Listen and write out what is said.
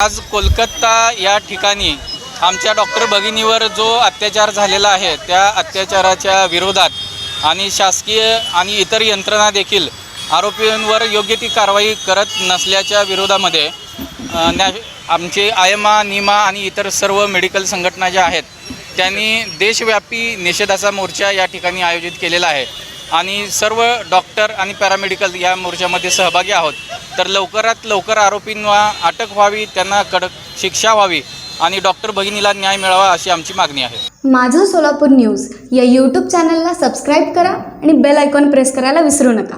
आज कोलकाता या ठिकाणी आमच्या डॉक्टर भगिनीवर जो अत्याचार झालेला आहे त्या अत्याचाराच्या विरोधात आणि शासकीय आणि इतर यंत्रणा देखील आरोपींवर योग्य ती कारवाई करत नसल्याच्या विरोधामध्ये न्या आमचे आयमा निमा आणि इतर सर्व मेडिकल संघटना ज्या आहेत त्यांनी देशव्यापी निषेधाचा मोर्चा या ठिकाणी आयोजित केलेला आहे. आणि सर्व डॉक्टर आणि पॅरामेडिकल या मोर्चामध्ये सहभागी आहोत. तर लवकरात लवकर आरोपींना अटक व्हावी त्यांना कडक शिक्षा व्हावी आणि डॉक्टर भगिनीला न्याय मिळावा अशी आमची मागणी आहे. माझं सोलापूर न्यूज या यूट्यूब चॅनलला सबस्क्राईब करा आणि बेल आयकॉन प्रेस करायला विसरू नका.